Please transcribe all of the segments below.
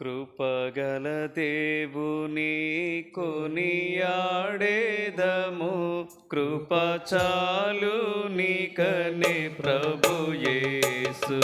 కృపగల దేవుని కొనియాడేదము. కృప చాలు నీకనే ప్రభుయేసు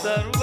Старуха.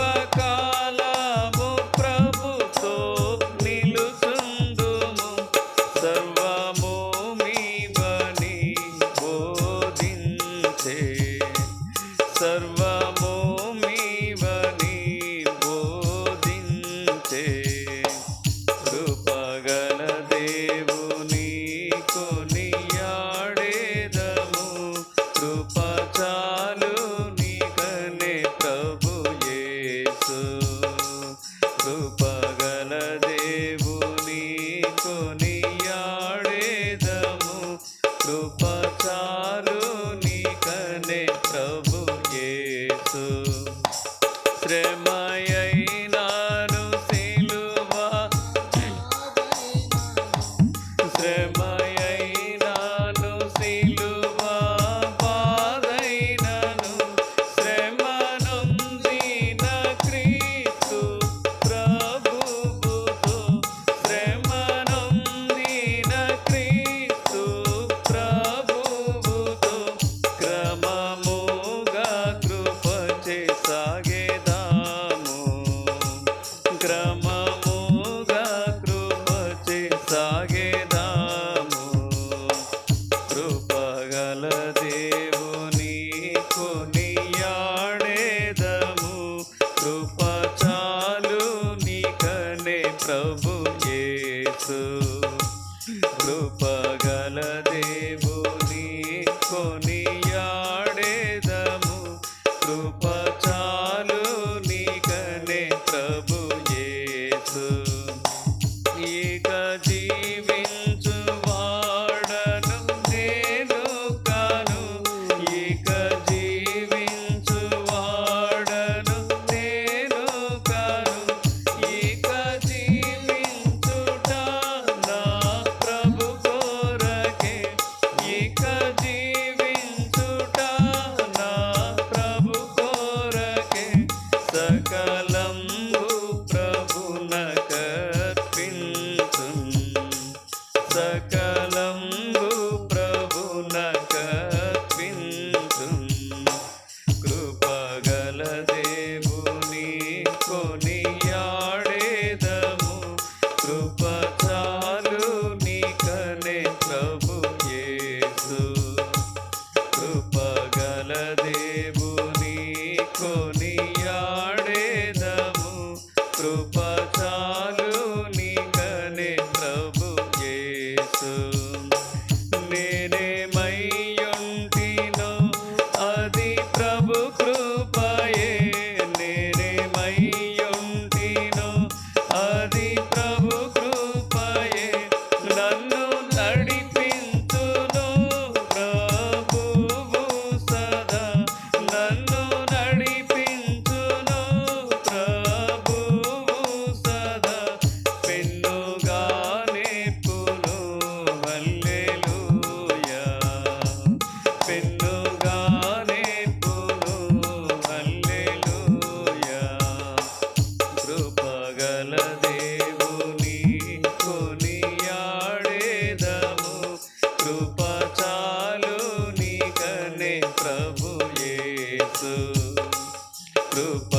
Oh.